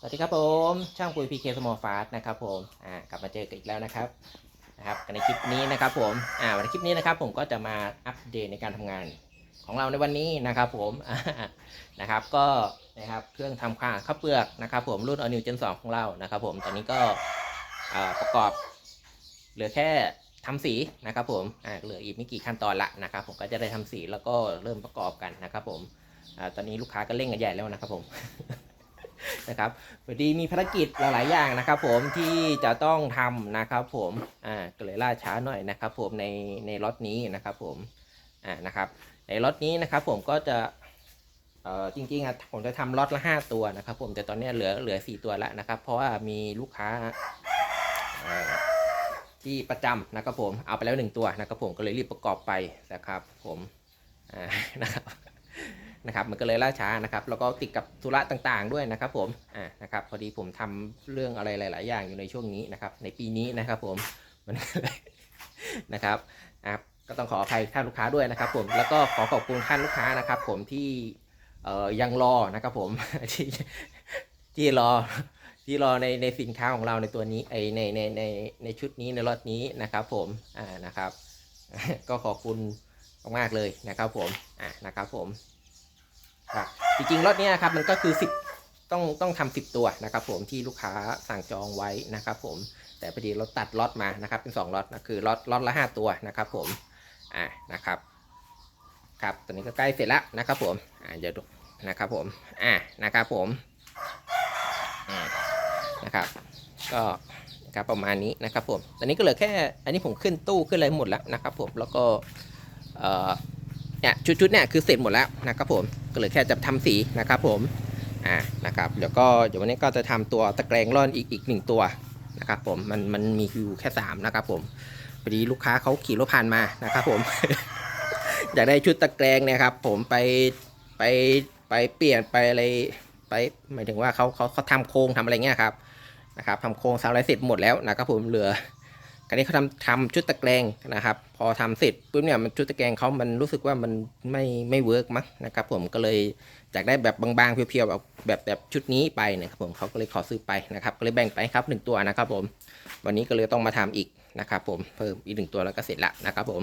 สวัสดีครับผมช่างปุ๋ยพีเคสมอลฟาสนะครับผมอ่ากลับมาเจอกันอีกแล้วนะครับนะครับกันในคลิปนี้นะครับผมอ่าวันในคลิปนี้นะครับผมก็จะมาอัปเดตในการทำงานของเราในวันนี้นะครับผมนะครับก็นะครับเครื่องทำข้าวข้าวเปลือกนะครับผมรุ่นอนิวเจนสองของเรานะครับผมตอนนี้ก็ประกอบเหลือแค่ทำสีนะครับผมอ่าเหลืออีกไม่กี่ขั้นตอนละนะครับผมก็จะได้ทำสีแล้วก็เริ่มประกอบกันนะครับผมอ่าตอนนี้ลูกค้าก็เร่งกันใหญ่แล้วนะครับผม นะครับพอดีมีภารกิจหลายๆอย่างนะครับผมที่จะต้องทำนะครับผมอ่าก็เลยล่าช้าหน่อยนะครับผมในในล็อตนี้นะครับผมอ่านะครับในล็อตนี้นะครับผมก็จะเอ่อจริงๆอะผมจะทำล็อตละห้าตัวนะครับผมแต่ตอนนี้เหลือเหลือสี่ตัวแล้วนะครับ เพราะว่ามีลูกค้าที่ประจำนะครับผมเอาไปแล้วหนึ่งตัวนะครับผมก็เลยรีบประกอบไปนะครับผมอ่านะครับ นะครับมันก็เลยล่าช้านะครับแล้วก็ติดกับธุระต่างๆด้วยนะครับผมอ่านะครับพอดีผมทำเรื่องอะไรหลาย ๆ อย่างอยู่ในช่วงนี้นะครับในปีนี้นะครับผมมันก็เลยนะครับนะก็ต้องขออภัยท่านลูกค้าด้วยนะครับ ผมแล้วก็ขอขอบคุณท่านลูกค้านะครับ ผมที่เอ่อยังรอนะครับผมที่ที่รอที่รอในในสินค้าของเราในตัวนี้ไอในในในในชุดนี้ในรถนี้นะครับ ผมอ่านะครับ ก็ขอบคุณมากๆเลยนะครับ ผมอ่านะครับผม จริงๆล็อตนี้ยครับมันก็คือ 10 ต้องต้องทำ10ตัวนะครับ ผมที่ลูกค้าสั่งจองไว้นะครับ ผมแต่พอดีเราตัดล็อตมานะครับ เป็น2ล็อตนะคือล็อตล็อตละ 5 ตัวนะครับ ผมอ่านะครับครับตอนนี้ก็ใกล้เสร็จแล้วนะครับ ผมอ่าเดี๋ยวดูนะครับผมอ่านะครับผมนะครับ ก็ครับประมาณนี้นะครับผมตอนนี้ก็เหลือแค่อันนี้ผมขึ้นตู้ขึ้นอะไรหมดแล้วนะครับ ผมแล้วก็เอ่อ เนี่ยชุดๆเนี่ยคือเสร็จหมดแล้วนะครับผมก็เหลือแค่จะทำสีนะครับผมอ่านะครับเดี๋ยวก็เดี๋ยววันนี้ก็จะทำตัวตะแกรงร่อนอีกอีกหนึ่งตัวนะครับผมมันมันมีอยู่แค่สามนะครับผมพอดีลูกค้าเขาขี่รถผ่านมานะครับผมอยากได้ชุดตะแกรงเนี่ยครับ ผมไปไปไปเปลี่ยนไปอะไรไปหมายถึงว่าเขาเขาเขาทำโครงทำอะไรเงี้ยครับนะครับทำโครงทำอะไรเสร็จหมดแล้วนะครับผมเหลือ คราวนี้เขาทำทำชุดตะแกรงนะครับ พอทำเสร็จปุ๊บเนี่ยมันชุดตะแกรงเขามันรู้สึกว่ามันไม่ไม่เวิร์กมั้งนะครับ ผมก็เลยอยากได้แบบบางๆเพียวๆแบบแบบแบบชุดนี้ไปนะครับผมเขาก็เลยขอซื้อไปนะครับ ก็เลยแบ่งไปครับหนึ่งตัวนะครับ ผม วันนี้ก็เลยต้องมาทำอีกนะครับ ผมเพิ่มอีกหนึ่งตัวแล้วก็เสร็จละนะครับ ผม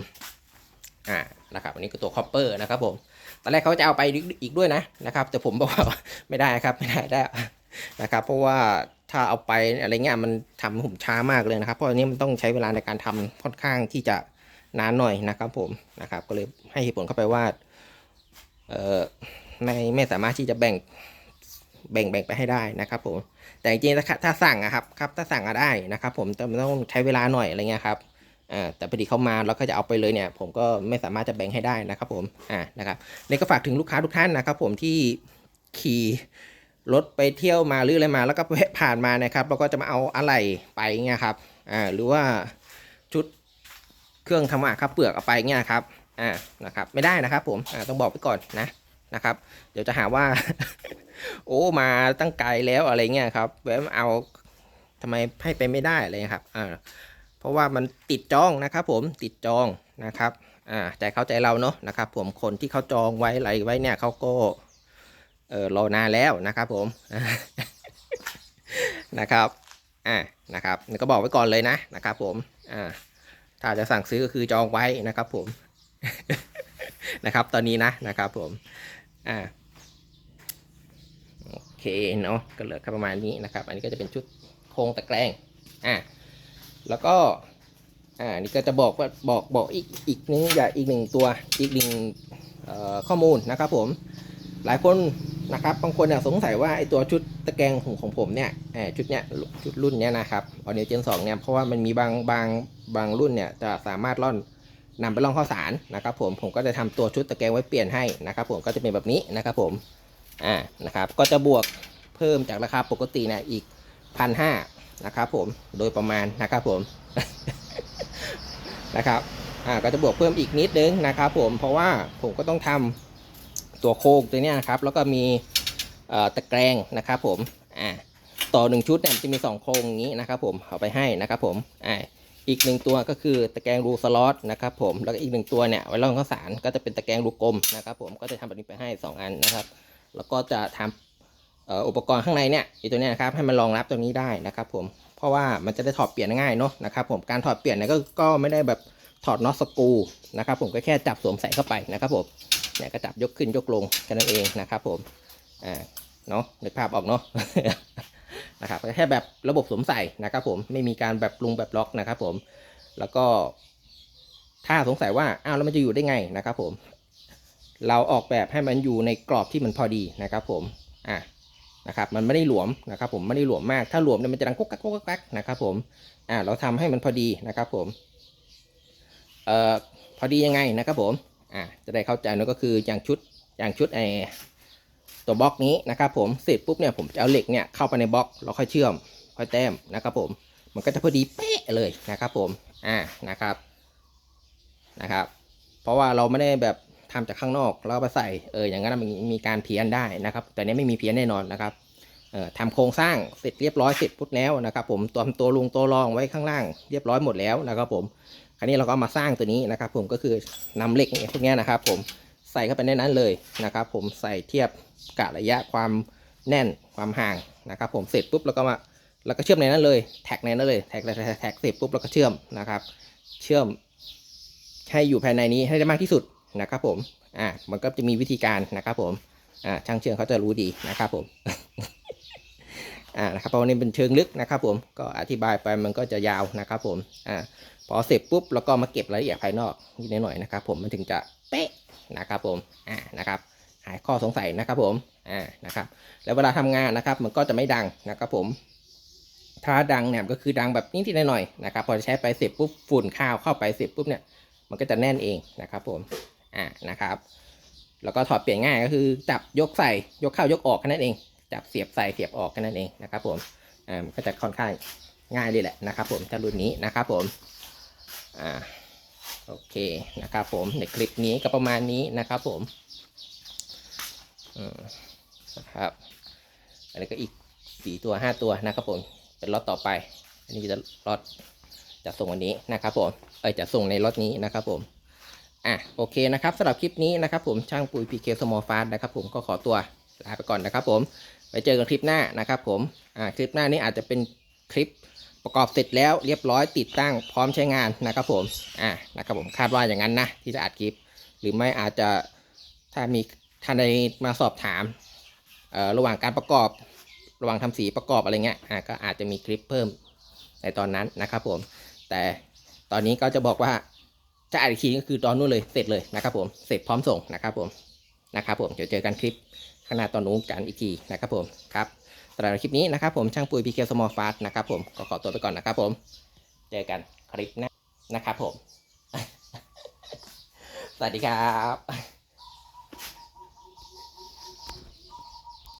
อ่านะครับอันนี้คือตัวคอปเปอร์นะครับ ผมตอนแรกเขาจะเอาไปอีกด้วยนะนะครับ แต่ผมบอกว่าไม่ได้ครับไม่ได้ได้นะครับ เพราะว่า ถ้าเอาไปอะไรเงี้ยมันทำให้ผมช้ามากเลยนะครับ เพราะอันนี้มันต้องใช้เวลาในการทำค่อนข้างที่จะนานหน่อยนะครับผมนะครับ ก็เลยให้เหตุผลเข้าไปว่าเออไม่ไม่สามารถที่จะแบ่งแบ่งแบ่งไปให้ได้นะครับผมแต่จริงๆถ้าถ้าสั่งอะครับครับถ้าสั่งอะได้นะครับ ผมแต่มันต้องใช้เวลาหน่อยอะไรเงี้ยครับอ่าแต่พอดีเข้ามาแล้วก็จะเอาไปเลยเนี่ย ผมก็ไม่สามารถจะแบ่งให้ได้นะครับผมอ่านะครับนี่ก็ฝากถึงลูกค้าทุกท่านนะครับ ผมที่ขี่ รถไปเที่ยวมาหรืออะไรมาแล้วก็แวะผ่านมานะครับแล้วก็จะมาเอาอะไรไปเงี้ยครับอ่าหรือว่าชุดเครื่องทำอาหารข้าวเปลือกเอาไปเงี้ยครับอ่านะครับไม่ได้นะครับผมอ่าต้องบอกไปก่อนนะนะครับ เดี๋ยวจะหาว่า โอ้มาตั้งไกลแล้วอะไรเงี้ยครับแวะมาเอาทำไมให้ไปไม่ได้อะไรครับอ่าเพราะว่ามันติดจองนะครับ ผมติดจองนะครับอ่าใจเข้าใจเราเนาะนะครับ ผมคนที่เขาจองไว้อะไรไว้เนี่ยเขาก็ เออรอนานแล้วนะครับผมนะครับอ่านะครับนี่ก็บอกไว้ก่อนเลยนะนะครับผมอ่าถ้าจะสั่งซื้อก็คือจองไว้นะครับผมนะครับตอนนี้นะนะครับผมอ่าโอเคเนาะก็เหลือแค่ประมาณนี้นะครับ อันนี้ก็จะเป็นชุดโครงตะแกรงอ่าแล้วก็อ่านี่ก็จะบอกว่าบอกบอกอีกอีกนึงอย่าอีกหนึ่งตัวอีกหนึ่งข้อมูลนะครับผมหลายคน นะครับบางคนเนี่ยสงสัยว่าไอตัวชุดตะแกรงของของผมเนี่ยเอ่อชุดเนี้ยชุดรุ่นเนี้ยนะครับออเนเจนสองเนี่ยเพราะว่ามันมีบางบางบางรุ่นเนี่ยจะสามารถล่อนนำไปล่องข้าวสารนะครับผมผมก็จะทำตัวชุดตะแกรงไว้เปลี่ยนให้นะครับผมก็จะเป็นแบบนี้นะครับผมอ่านะครับก็จะบวกเพิ่มจากราคาปกตินี่ยอีกพันห้านะครับผมโดยประมาณนะครับผมนะครับอ่าก็จะบวกเพิ่มอีกนิดนึงนะครับผมเพราะว่าผมก็ต้องทำ ตัวโครงตัวนี้นะครับ แล้วก็มีตะแกรงนะครับผมอ่าต่อหนึ่งชุดเนี่ยจะมีสองโครงนี้นะครับผมเอาไปให้นะครับผมอ่าอีกหนึ่งตัวก็คือตะแกรงรูสล็อตนะครับผมแล้วก็อีกหนึ่งตัวเนี่ยไว้รองข้าวสารก็จะเป็นตะแกรงรูกลมนะครับผมก็จะทำแบบนี้ไปให้สองอันนะครับ แล้วก็จะทำเอ่ออุปกรณ์ข้างในเนี่ยไอตัวเนี้ยนะครับให้มันรองรับตรงนี้ได้นะครับผมเพราะว่ามันจะได้ถอดเปลี่ยนง่ายเนาะนะครับผมการถอดเปลี่ยนเนี่ยก็ก็ไม่ได้แบบถอดน็อตสกูนะครับผมก็แค่จับสวมใส่เข้าไปนะครับผม เนี่ยก็จับยกขึ้นยกลงแค่นั้นเองนะครับผมอ่าเนาะนึกภาพออกเนาะนะครับก็แค่แบบระบบสวมใส่นะครับผมไม่มีการแบบปรุงแบบล็อกนะครับผมแล้วก็ ถ้าสงสัยว่าอ้าวแล้วมันจะอยู่ได้ไงนะครับผมเราออกแบบให้มันอยู่ในกรอบที่มันพอดีนะครับผมอะนะครับมันไม่ได้หลวมนะครับผมไม่ได้หลวมมากถ้าหลวมเนี่ยมันจะดังกุ๊กกักกุ๊กกักกักนะครับผมอะเราทำให้มันพอดีนะครับผมเอ่อพอดียังไงนะครับผม อะจะได้เข้าใจเนอะก็คืออย่างชุดอย่างชุดไอตัวบล็อกนี้นะครับผมเสร็จปุ๊บเนี่ยผมจะเอาเหล็กเนี่ยเข้าไปในบล็อกแล้วค่อยเชื่อมค่อยแต้มนะครับผมมันก็จะพอดีเป๊ะเลยนะครับผมอะนะครับนะครับ เพราะว่าเราไม่ได้แบบทำจากข้างนอกแล้วเอาไปใส่เอออย่างนั้นมันมีการเพี้ยนได้นะครับ แต่เนี้ยไม่มีเพี้ยนแน่นอนนะครับเอ่อทำโครงสร้างเสร็จเรียบร้อยเสร็จพุทแล้วนะครับ ผมตัวตัวลุงตัวรองไว้ข้างล่างเรียบร้อยหมดแล้วนะครับ ผม คราวนี้เราก็ามาสร้างตัวนี้นะครับ ผมก็คือนำเหล็กพวกนี้นะครับ ผมใส่เข้าไปในนั้นเลยนะครับ ผมใส่เทียบกะระยะความแน่นความห่างนะครับ ผมเสร็จปุ๊บแล้วก็มาแล้วก็เชื่อมในนั้นเลย แท็กในนั้นเลยแท็กแท็กแท็กแท็กเสร็จปุ๊บแล้วก็เชื่อมนะครับ เชื่อมให้อยู่ภายในนี้ให้ได้มากที่สุดนะครับ ผมอ่ามันก็จะมีวิธีการนะครับ ผมอ่าช่างเชื่อมเขาจะรู้ดีนะครับ ผม อ่านะครับเพราะวันนี้เป็นเชิงลึกนะครับผมก็อธิบายไปมันก็จะยาวนะครับผมอ่าพอเสร็จปุ๊บแล้วก็มาเก็บรายละเอียดภายนอกนิดหน่อยนะครับผมมันถึงจะเป๊ะนะครับผมอ่านะครับหายข้อสงสัยนะครับผมอ่านะครับแล้วเวลาทำงานนะครับมันก็จะไม่ดังนะครับผมถ้าดังเนี่ยก็คือดังแบบนิดๆหน่อยๆนะครับพอใช้ไปเสร็จปุ๊บฝุ่นข้าวเข้าไปเสร็จปุ๊บเนี่ยมันก็จะแน่นเองนะครับผมอ่านะครับ แล้วก็ถอดเปลี่ยนง่ายก็คือจับยกใส่ยกเข้ายกออกแค่นั้นเอง จับเสียบใส่เสียบออกแค่นั้นเองนะครับผมอ่าก็จะค่อนข้างง่ายเลยแหละนะครับผมถ้ารุ่นนี้นะครับผมอ่าโอเคนะครับผมในคลิปนี้ก็ประมาณนี้นะครับผมอืมนะครับอันนี้ก็อีกสี่ตัวห้าตัวนะครับผมเป็นล็อตต่อไป อันนี้จะล็อตจะส่งวันนี้นะครับผมเอยจะส่งในล็อตนี้นะครับผมอะโอเคนะครับสำหรับคลิปนี้นะครับผมช่างปุ๋ยพีเคสมอลฟาสนะครับผมก็ขอตัว ลาไปก่อนนะครับผมไปเจอกันคลิปหน้านะครับผมอ่าคลิปหน้านี้อาจจะเป็นคลิปประกอบเสร็จแล้วเรียบร้อยติดตั้งพร้อมใช้งานนะครับผมอ่านะครับผมคาดว่าอย่างนั้นนะที่จะอัดคลิป หรือไม่อาจจะถ้ามีท่านใดมาสอบถามเอ่อระหว่างการประกอบระหว่างทำสีประกอบอะไรเงี้ยอ่าก็อาจจะมีคลิปเพิ่มในตอนนั้นนะครับผม แต่ตอนนี้ก็จะบอกว่าจะอัดอีกทีก็คือตอนนู้นเลยเสร็จเลยนะครับผมเสร็จพร้อมส่งนะครับผมนะครับผมเดี๋ยวเจอกันคลิป ขนาดตอนนู้นกันอีกทีนะครับผมครับสำหรับคลิปนี้นะครับผมช่างปุ๋ยพีเคสมอลฟาสนะครับผมก็ขอตัวไปก่อนนะครับผมเจอกันคลิปหน้านะครับผม สวัสดีครับ